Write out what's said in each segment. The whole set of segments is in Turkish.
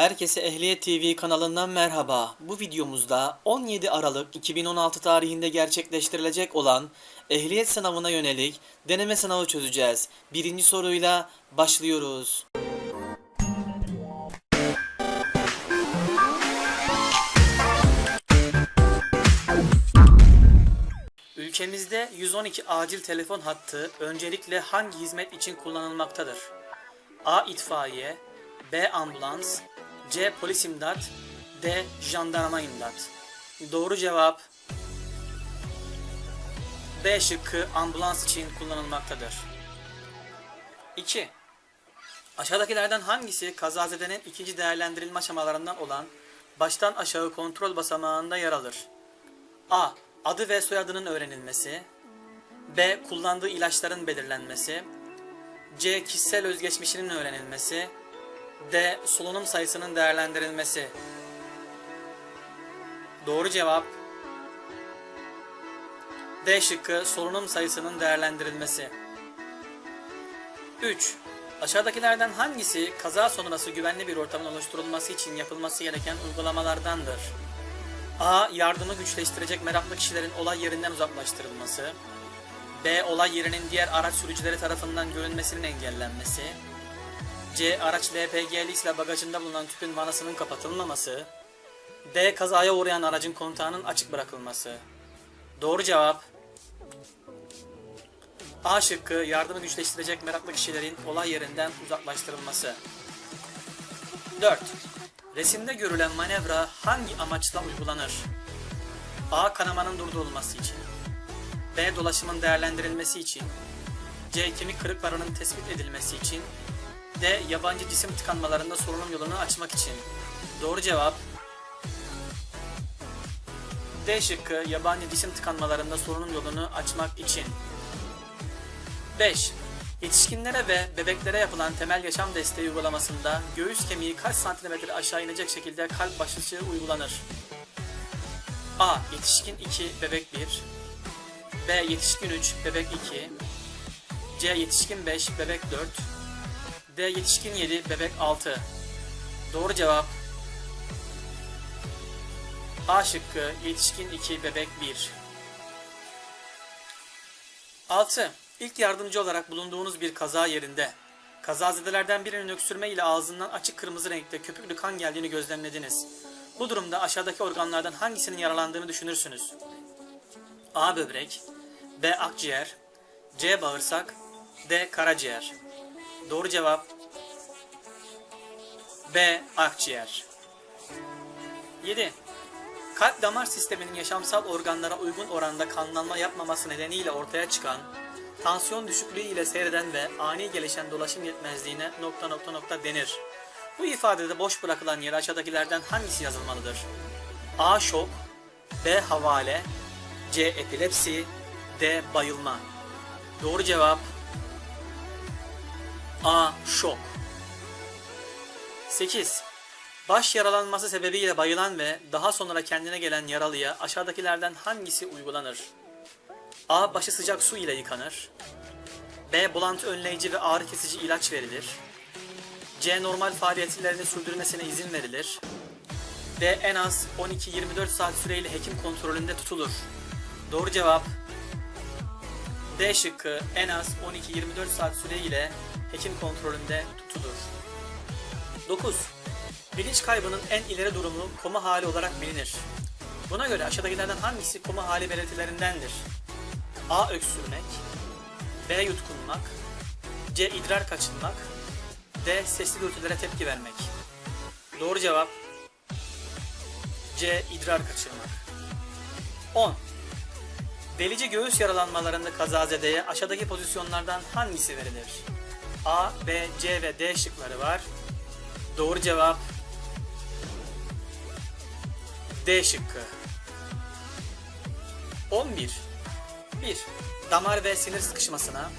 Herkese Ehliyet TV kanalından merhaba. Bu videomuzda 17 Aralık 2016 tarihinde gerçekleştirilecek olan ehliyet sınavına yönelik deneme sınavı çözeceğiz. Birinci soruyla başlıyoruz. Ülkemizde 112 acil telefon hattı öncelikle hangi hizmet için kullanılmaktadır? A. itfaiye B. Ambulans C. Polis imdat D. Jandarma imdat Doğru cevap B şıkkı ambulans için kullanılmaktadır. 2. Aşağıdakilerden hangisi kazazedenin ikinci değerlendirilme aşamalarından olan baştan aşağı kontrol basamağında yer alır? A. Adı ve soyadının öğrenilmesi B. Kullandığı ilaçların belirlenmesi C. Kişisel özgeçmişinin öğrenilmesi D. Solunum sayısının değerlendirilmesi Doğru cevap D şıkkı solunum sayısının değerlendirilmesi 3. Aşağıdakilerden hangisi kaza sonrası güvenli bir ortamın oluşturulması için yapılması gereken uygulamalardandır? A. Yardımı güçleştirecek meraklı kişilerin olay yerinden uzaklaştırılması. B. Olay yerinin diğer araç sürücüleri tarafından görünmesinin engellenmesi. C. Araç LPG'li ile bagajında bulunan tüpün vanasının kapatılmaması. D. Kazaya uğrayan aracın kontağının açık bırakılması. Doğru cevap A şıkkı yardımı güçleştirecek meraklı kişilerin olay yerinden uzaklaştırılması. 4. Resimde görülen manevra hangi amaçla uygulanır? A. Kanamanın durdurulması için. B. Dolaşımın değerlendirilmesi için. C. Kemik kırıklarının tespit edilmesi için. D. Yabancı cisim tıkanmalarında solunum yolunu açmak için. Doğru cevap D şıkkı yabancı cisim tıkanmalarında solunum yolunu açmak için. 5. Yetişkinlere ve bebeklere yapılan temel yaşam desteği uygulamasında göğüs kemiği kaç santimetre aşağı inecek şekilde kalp basıncı uygulanır? A. Yetişkin 2, bebek 1 B. Yetişkin 3, bebek 2 C. Yetişkin 5, bebek 4 D. Yetişkin 7, bebek 6 Doğru cevap A şıkkı yetişkin 2, bebek 1 6. İlk yardımcı olarak bulunduğunuz bir kaza yerinde kazazedelerden birinin öksürme ile ağzından açık kırmızı renkte köpüklü kan geldiğini gözlemlediniz. Bu durumda aşağıdaki organlardan hangisinin yaralandığını düşünürsünüz? A. Böbrek B. Akciğer C. Bağırsak D. Karaciğer Doğru cevap B. Akciğer 7. Kalp damar sisteminin yaşamsal organlara uygun oranda kanlanma yapmaması nedeniyle ortaya çıkan, tansiyon düşüklüğü ile seyreden ve ani gelişen dolaşım yetmezliğine nokta nokta nokta denir. Bu ifadede boş bırakılan yere aşağıdakilerden hangisi yazılmalıdır? A. Şok B. Havale C. Epilepsi D. Bayılma Doğru cevap A. Şok 8. Baş yaralanması sebebiyle bayılan ve daha sonra kendine gelen yaralıya aşağıdakilerden hangisi uygulanır? A. Başı sıcak su ile yıkanır. B. Bulantı önleyici ve ağrı kesici ilaç verilir. C. Normal faaliyetlerini sürdürmesine izin verilir. D. En az 12-24 saat süreyle hekim kontrolünde tutulur. Doğru cevap D şıkkı en az 12-24 saat süreyle hekim kontrolünde tutulur. 9. Bilinç kaybının en ileri durumu koma hali olarak bilinir. Buna göre aşağıdakilerden hangisi koma hali belirtilerindendir? A. Öksürmek B. Yutkunmak C. idrar kaçınmak D. Sesli dürtülere tepki vermek Doğru cevap C. idrar kaçırmak 10. Delici göğüs yaralanmalarında kazazedeye aşağıdaki pozisyonlardan hangisi verilir? A, B, C ve D şıkları var. Doğru cevap D şıkkı. 11. 1. Damar ve sinir sıkışmasına.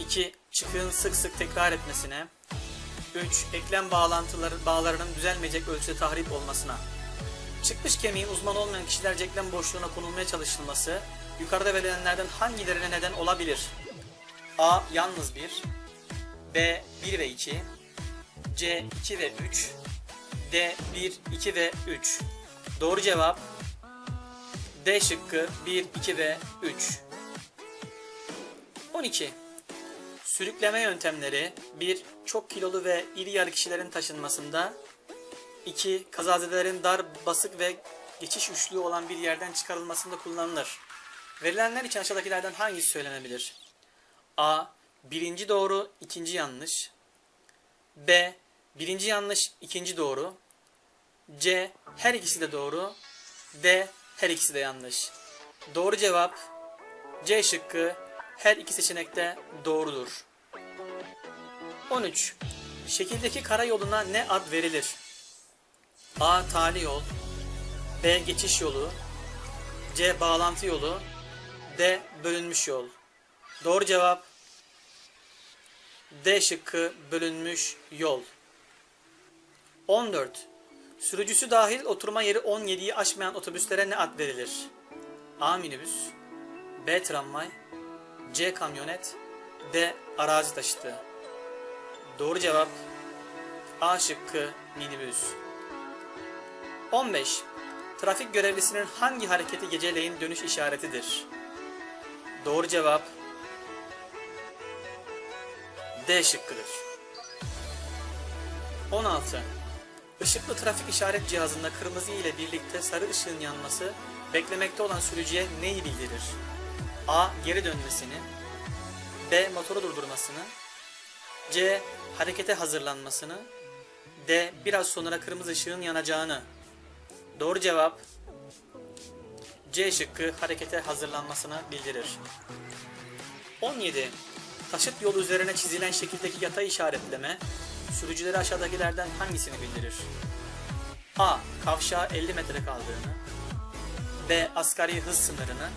2. Çıkığın sık sık tekrar etmesine. 3. Eklem bağlantıları bağlarının düzelmeyecek ölçüde tahrip olmasına. Çıkmış kemiğin uzman olmayan kişilerce eklem boşluğuna konulmaya çalışılması yukarıda verilenlerden hangilerine neden olabilir? A. Yalnız 1 B. 1 ve 2 C. 2 ve 3 D 1, 2 ve 3. Doğru cevap D şıkkı 1, 2 ve 3. 12. Sürükleme yöntemleri 1. Çok kilolu ve iri yarı kişilerin taşınmasında 2. Kazazedelerin dar, basık ve geçiş üçlüğü olan bir yerden çıkarılmasında kullanılır. Verilenler için aşağıdakilerden hangisi söylenebilir? A. Birinci doğru, ikinci yanlış. B. Birinci yanlış, ikinci doğru. C. Her ikisi de doğru. D. Her ikisi de yanlış. Doğru cevap C şıkkı her iki seçenekte doğrudur. 13. Şekildeki karayoluna ne ad verilir? A. Tali yol B. Geçiş yolu C. Bağlantı yolu D. Bölünmüş yol Doğru cevap D şıkkı bölünmüş yol. 14. Sürücüsü dahil oturma yeri 17'yi aşmayan otobüslere ne ad verilir? A. Minibüs B. Tramvay C. Kamyonet D. Arazi taşıtı Doğru cevap A şıkkı minibüs. 15. Trafik görevlisinin hangi hareketi geceleyin dönüş işaretidir? Doğru cevap D şıkkıdır. 16. Işıklı trafik işaret cihazında kırmızı ile birlikte sarı ışığın yanması beklemekte olan sürücüye neyi bildirir? A. Geri dönmesini B. Motoru durdurmasını C. Harekete hazırlanmasını D. Biraz sonra kırmızı ışığın yanacağını Doğru cevap C şıkkı harekete hazırlanmasını bildirir. 17. Taşıt yolu üzerine çizilen şekildeki yatay işaretleme sürücüleri aşağıdakilerden hangisini bildirir? A. Kavşağa 50 metre kaldığını B. Asgari hız sınırını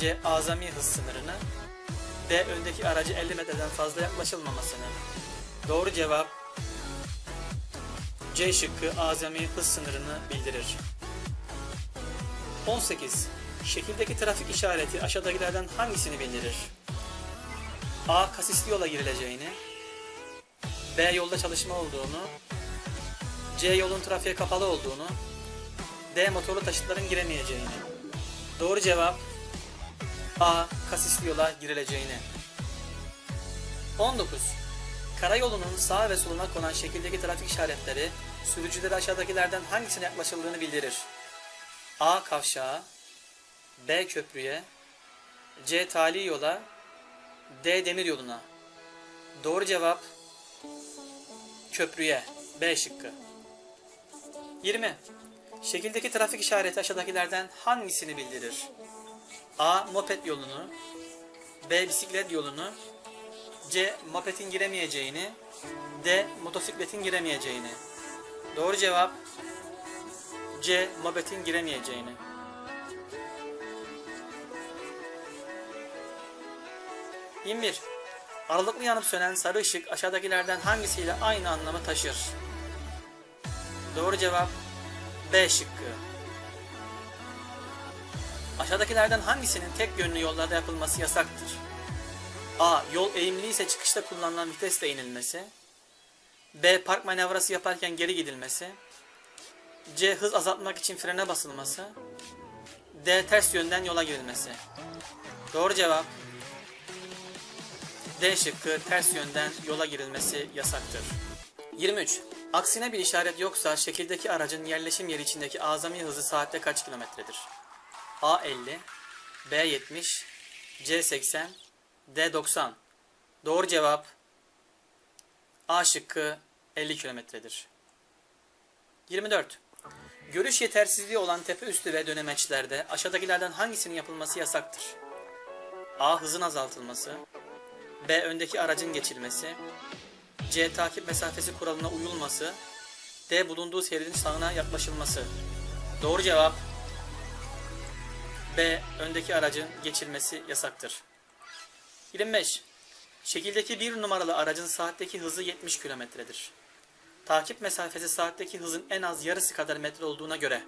C. Azami hız sınırını D. Öndeki aracı 50 metreden fazla yaklaşılmamasını Doğru cevap C şıkkı azami hız sınırını bildirir. 18. Şekildeki trafik işareti aşağıdakilerden hangisini bildirir? A. Kasisli yola girileceğini B. Yolda çalışma olduğunu C. Yolun trafiğe kapalı olduğunu D. Motorlu taşıtların giremeyeceğini Doğru cevap A. Kasisli yola girileceğini 19. Karayolunun sağ ve soluna konan şekildeki trafik işaretleri sürücüleri aşağıdakilerden hangisine yaklaşıldığını bildirir. A. Kavşağa B. Köprüye C. Tali yola D. Demir yoluna Doğru cevap Köprüye B şıkkı 20. Şekildeki trafik işareti aşağıdakilerden hangisini bildirir? A. Moped yolunu B. Bisiklet yolunu C. Mopedin giremeyeceğini D. Motosikletin giremeyeceğini Doğru cevap C. Mopedin giremeyeceğini. bir. Aralıklı yanıp sönen sarı ışık aşağıdakilerden hangisiyle aynı anlamı taşır? Doğru cevap B şıkkı. Aşağıdakilerden hangisinin tek yönlü yollarda yapılması yasaktır? A. Yol eğimli ise çıkışta kullanılan vitesle inilmesi. B. Park manevrası yaparken geri gidilmesi. C. Hız azaltmak için frene basılması. D. Ters yönden yola girilmesi. Doğru cevap D şıkkı ters yönden yola girilmesi yasaktır. 23. Aksine bir işaret yoksa şekildeki aracın yerleşim yeri içindeki azami hızı saatte kaç kilometredir? A 50, B 70, C 80, D 90. Doğru cevap A şıkkı 50 kilometredir. 24. Görüş yetersizliği olan tepe üstü ve dönemeçlerde aşağıdakilerden hangisinin yapılması yasaktır? A. Hızın azaltılması B. Öndeki aracın geçilmesi C. Takip mesafesi kuralına uyulması D. Bulunduğu şeridin sağına yaklaşılması Doğru cevap B. Öndeki aracın geçilmesi yasaktır. 25. Şekildeki bir numaralı aracın saatteki hızı 70 kilometredir. Takip mesafesi saatteki hızın en az yarısı kadar metre olduğuna göre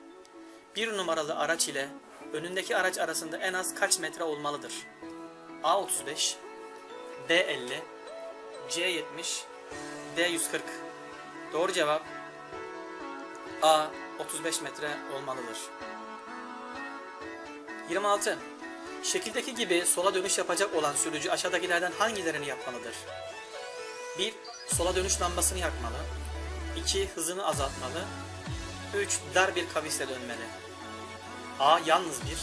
bir numaralı araç ile önündeki araç arasında en az kaç metre olmalıdır? A35, B50, C70, D140. Doğru cevap A. 35 metre olmalıdır. 26. Şekildeki gibi sola dönüş yapacak olan sürücü aşağıdakilerden hangilerini yapmalıdır? 1. Sola dönüş lambasını yakmalı. 2. Hızını azaltmalı. 3. Dar bir kavisle dönmeli. A. Yalnız 1.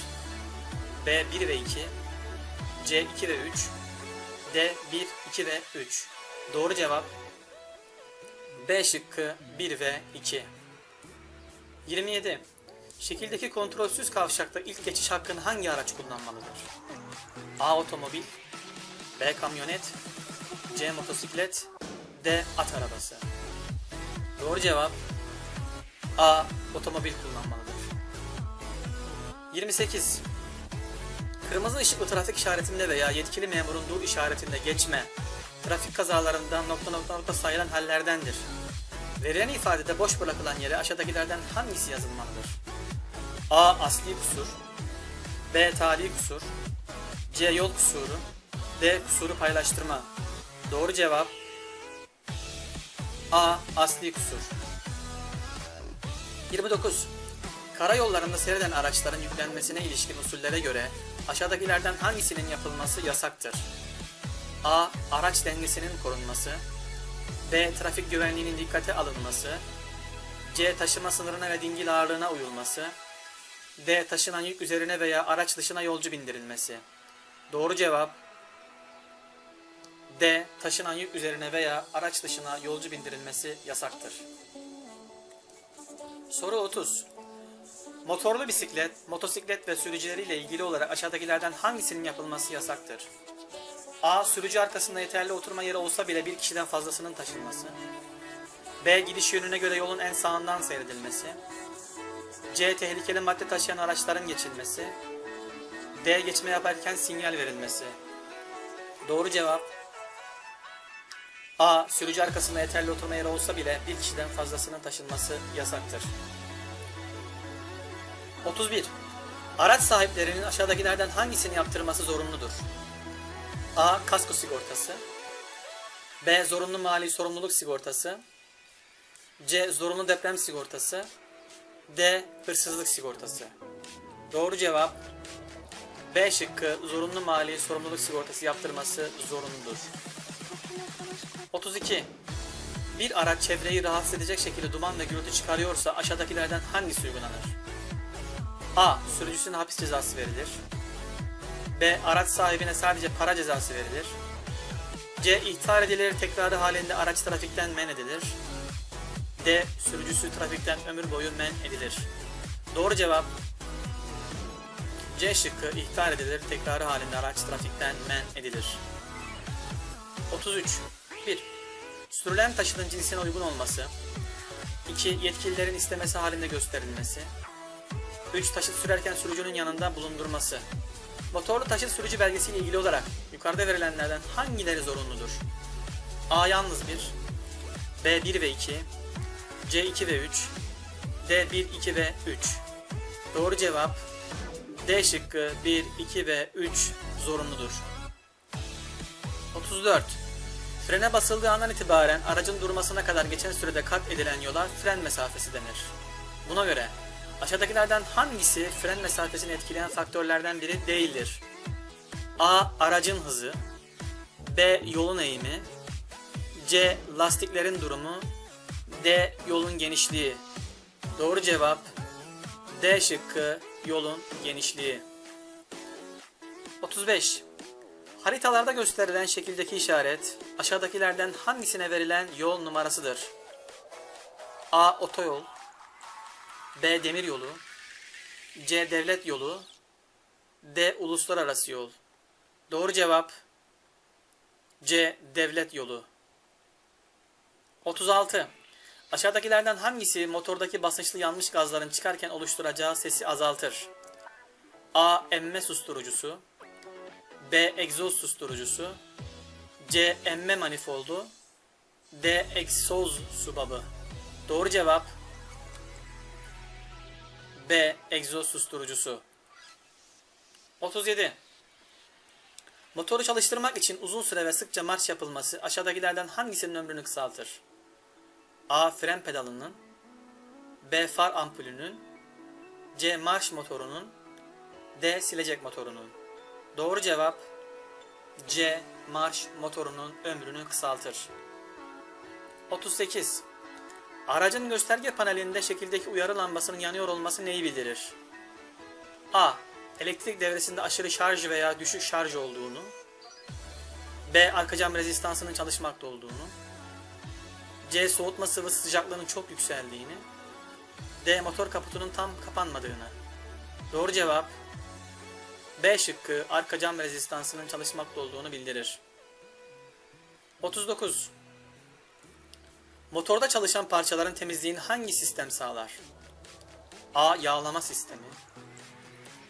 B. 1 ve 2. C. 2 ve 3. D. 1, 2 ve 3. Doğru cevap B şıkkı 1 ve 2. 27. Şekildeki kontrolsüz kavşakta ilk geçiş hakkını hangi araç kullanmalıdır? A. Otomobil B. Kamyonet C. Motosiklet D. At arabası Doğru cevap A. Otomobil kullanmalıdır. 28. Kırmızı ışıklı trafik işaretinde veya yetkili memurun dur işaretinde geçme, trafik kazalarından nokta nokta nokta sayılan hallerdendir. Verilen ifadede boş bırakılan yere aşağıdakilerden hangisi yazılmalıdır? A. Asli kusur B. Tali kusur C. Yol kusuru D. Kusuru paylaştırma Doğru cevap A. Asli kusur 29. Karayollarında seyreden araçların yüklenmesine ilişkin usullere göre aşağıdakilerden hangisinin yapılması yasaktır? A. Araç dengesinin korunması B. Trafik güvenliğinin dikkate alınması C. Taşıma sınırına ve dingil ağırlığına uyulması D. Taşınan yük üzerine veya araç dışına yolcu bindirilmesi Doğru cevap D. Taşınan yük üzerine veya araç dışına yolcu bindirilmesi yasaktır. Soru 30. Motorlu bisiklet, motosiklet ve sürücüleriyle ilgili olarak aşağıdakilerden hangisinin yapılması yasaktır? A. Sürücü arkasında yeterli oturma yeri olsa bile bir kişiden fazlasının taşınması. B. Gidiş yönüne göre yolun en sağından seyredilmesi. C. Tehlikeli madde taşıyan araçların geçilmesi. D. Geçme yaparken sinyal verilmesi. Doğru cevap A. Sürücü arkasında yeterli oturma yeri olsa bile bir kişiden fazlasının taşınması yasaktır. 31. Araç sahiplerinin aşağıdakilerden hangisini yaptırması zorunludur? A. Kasko sigortası B. Zorunlu mali sorumluluk sigortası C. Zorunlu deprem sigortası D. Hırsızlık sigortası Doğru cevap B şıkkı zorunlu mali sorumluluk sigortası yaptırması zorunludur. 32. Bir araç çevreyi rahatsız edecek şekilde duman ve gürültü çıkarıyorsa aşağıdakilerden hangisi uygulanır? A. Sürücüsüne hapis cezası verilir. B. Araç sahibine sadece para cezası verilir. C. İhtar edilir tekrarı halinde araç trafikten men edilir. D. Sürücüsü trafikten ömür boyu men edilir. Doğru cevap C şıkkı ihtar edilir tekrarı halinde araç trafikten men edilir. 33. 1. Sürülen taşıtın cinsine uygun olması. 2. Yetkililerin istemesi halinde gösterilmesi. 3. Taşıt sürerken sürücünün yanında bulundurması. Motorlu taşıt sürücü belgesiyle ilgili olarak yukarıda verilenlerden hangileri zorunludur? A. Yalnız 1 B. 1 ve 2 C. 2 ve 3 D. 1, 2 ve 3 Doğru cevap D şıkkı 1, 2 ve 3 zorunludur. 34. Frene basıldığı andan itibaren aracın durmasına kadar geçen sürede kat edilen yola fren mesafesi denir. Buna göre aşağıdakilerden hangisi fren mesafesini etkileyen faktörlerden biri değildir? A. Aracın hızı B. Yolun eğimi C. Lastiklerin durumu D. Yolun genişliği Doğru cevap D şıkkı yolun genişliği. 35. Haritalarda gösterilen şekildeki işaret aşağıdakilerden hangisine verilen yol numarasıdır? A. Otoyol B. Demiryolu C. Devlet yolu D. Uluslararası yol Doğru cevap C. Devlet yolu 36. Aşağıdakilerden hangisi motordaki basınçlı yanmış gazların çıkarken oluşturacağı sesi azaltır? A. Emme susturucusu B. Egzoz susturucusu C. Emme manifoldu D. Egzoz subabı Doğru cevap B. Egzoz susturucusu 37. Motoru çalıştırmak için uzun süre ve sıkça marş yapılması aşağıdakilerden hangisinin ömrünü kısaltır? A. Fren pedalının B. Far ampulünün C. Marş motorunun D. Silecek motorunun Doğru cevap C. Marş motorunun ömrünü kısaltır. 38. Aracın gösterge panelinde şekildeki uyarı lambasının yanıyor olması neyi bildirir? A. Elektrik devresinde aşırı şarj veya düşük şarj olduğunu. B. Arka cam rezistansının çalışmakta olduğunu. C. Soğutma sıvısı sıcaklığının çok yükseldiğini. D. Motor kaputunun tam kapanmadığını. Doğru cevap B şıkkı arka cam rezistansının çalışmakta olduğunu bildirir. 39. Motorda çalışan parçaların temizliğini hangi sistem sağlar? A. Yağlama sistemi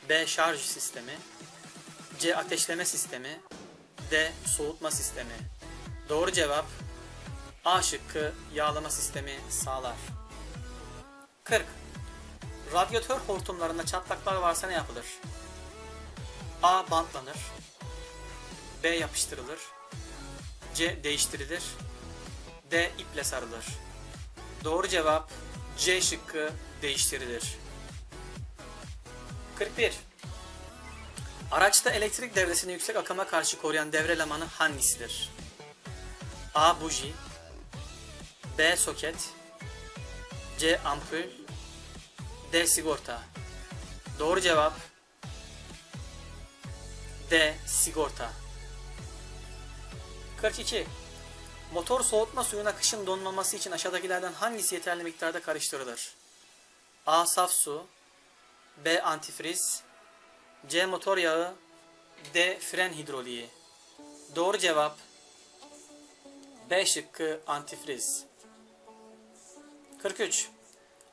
B. Şarj sistemi C. Ateşleme sistemi D. Soğutma sistemi Doğru cevap A şıkkı yağlama sistemi sağlar. 40. Radyatör hortumlarında çatlaklar varsa ne yapılır? A. Bantlanır B. Yapıştırılır C. Değiştirilir D. iple sarılır. Doğru cevap C şıkkı değiştirilir. 41. Araçta elektrik devresini yüksek akıma karşı koruyan devre elemanı hangisidir? A. Buji B. Soket C. Ampul D. Sigorta Doğru cevap D. Sigorta 42. Motor soğutma suyuna kışın donmaması için aşağıdakilerden hangisi yeterli miktarda karıştırılır? A. Saf su B. Antifriz C. Motor yağı D. Fren hidroliği Doğru cevap B şıkkı antifriz. 43.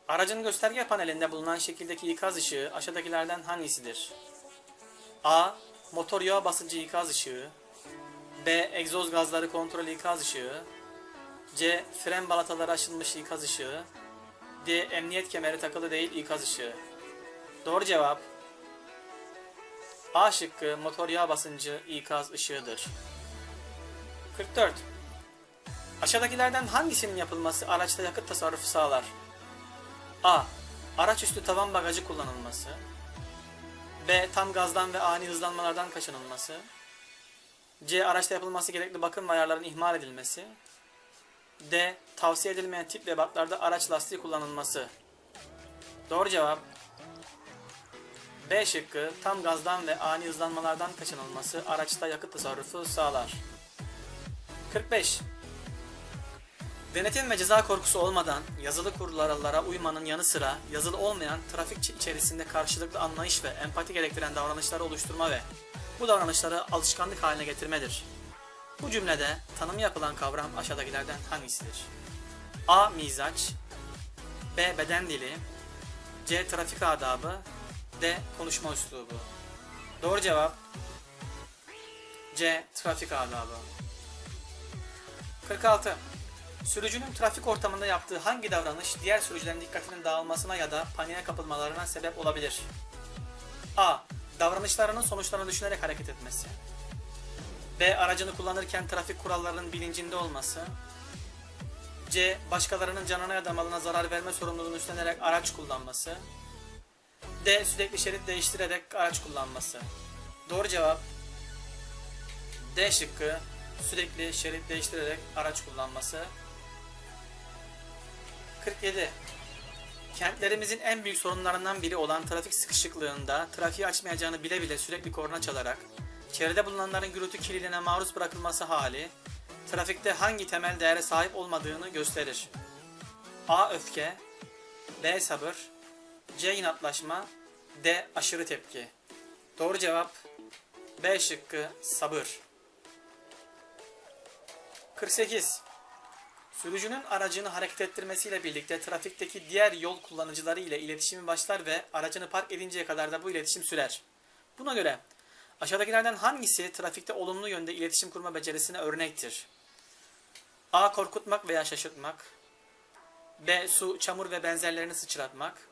Aracın gösterge panelinde bulunan şekildeki ikaz ışığı aşağıdakilerden hangisidir? A. Motor yağ basıncı ikaz ışığı B. Egzoz gazları kontrol ikaz ışığı C. Fren balataları açılmış ikaz ışığı D. Emniyet kemeri takılı değil ikaz ışığı Doğru cevap A şıkkı motor yağ basıncı ikaz ışığıdır. 44. Aşağıdakilerden hangisinin yapılması araçta yakıt tasarrufu sağlar? A. Araç üstü tavan bagajı kullanılması. B. Tam gazdan ve ani hızlanmalardan kaçınılması. C. Araçta yapılması gerekli bakım ve ayarların ihmal edilmesi. D. Tavsiye edilmeyen tip ve batlarda araç lastiği kullanılması. Doğru cevap B şıkkı tam gazdan ve ani hızlanmalardan kaçınılması araçta yakıt tasarrufu sağlar. 45. Denetim ve ceza korkusu olmadan yazılı kurallara uymanın yanı sıra yazılı olmayan trafik içerisinde karşılıklı anlayış ve empati gerektiren davranışları oluşturma ve bu davranışları alışkanlık haline getirmedir. Bu cümlede tanım yapılan kavram aşağıdakilerden hangisidir? A. Mizaç B. Beden dili C. Trafik adabı D. Konuşma üslubu Doğru cevap C. Trafik adabı 46. Sürücünün trafik ortamında yaptığı hangi davranış diğer sürücülerin dikkatinin dağılmasına ya da paniğe kapılmalarına sebep olabilir? A. Davranışlarının sonuçlarını düşünerek hareket etmesi. B. Aracını kullanırken trafik kurallarının bilincinde olması. C. Başkalarının canına ya da malına zarar verme sorumluluğunu üstlenerek araç kullanması. D. Sürekli şerit değiştirerek araç kullanması. Doğru cevap D şıkkı sürekli şerit değiştirerek araç kullanması. 47. Kentlerimizin en büyük sorunlarından biri olan trafik sıkışıklığında trafiği açmayacağını bile bile sürekli korna çalarak çevrede bulunanların gürültü kirliliğine maruz bırakılması hali trafikte hangi temel değere sahip olmadığını gösterir. A. Öfke B. Sabır C. inatlaşma D. Aşırı tepki Doğru cevap B şıkkı sabır. 48. Sürücünün aracını hareket ettirmesiyle birlikte trafikteki diğer yol kullanıcıları ile iletişimi başlar ve aracını park edinceye kadar da bu iletişim sürer. Buna göre aşağıdakilerden hangisi trafikte olumlu yönde iletişim kurma becerisine örnektir? A. Korkutmak veya şaşırtmak. B. Su, çamur ve benzerlerini sıçratmak.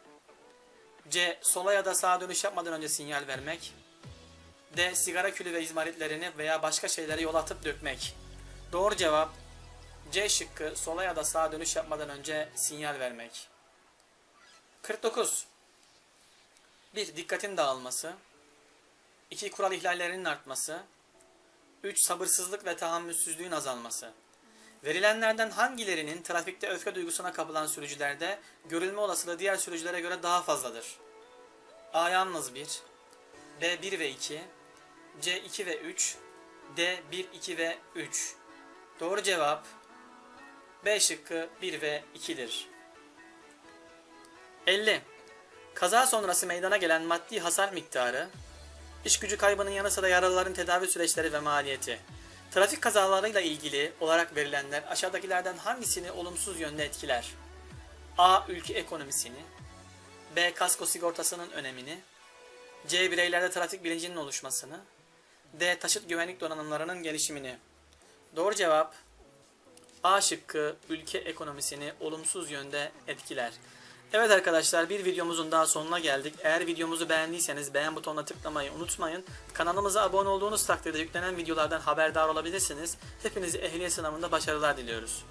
C. Sola ya da sağa dönüş yapmadan önce sinyal vermek. D. Sigara külü ve izmaritlerini veya başka şeyleri yol atıp dökmek. Doğru cevap C şıkkı sola ya da sağa dönüş yapmadan önce sinyal vermek. 49. 1. Dikkatin dağılması. 2. Kural ihlallerinin artması. 3. Sabırsızlık ve tahammülsüzlüğün azalması. Verilenlerden hangilerinin trafikte öfke duygusuna kapılan sürücülerde görülme olasılığı diğer sürücülere göre daha fazladır? A. Yalnız 1. B. 1 ve 2. C. 2 ve 3. D. 1, 2 ve 3. Doğru cevap B şıkkı 1 ve 2'dir. 50. Kaza sonrası meydana gelen maddi hasar miktarı, iş gücü kaybının yanı sıra yaralıların tedavi süreçleri ve maliyeti. Trafik kazalarıyla ilgili olarak verilenler aşağıdakilerden hangisini olumsuz yönde etkiler? A. Ülke ekonomisini B. Kasko sigortasının önemini C. Bireylerde trafik bilincinin oluşmasını D. Taşıt güvenlik donanımlarının gelişimini Doğru cevap A şıkkı ülke ekonomisini olumsuz yönde etkiler. Evet arkadaşlar bir videomuzun daha sonuna geldik. Eğer videomuzu beğendiyseniz beğen butonuna tıklamayı unutmayın. Kanalımıza abone olduğunuz takdirde yüklenen videolardan haberdar olabilirsiniz. Hepinize ehliyet sınavında başarılar diliyoruz.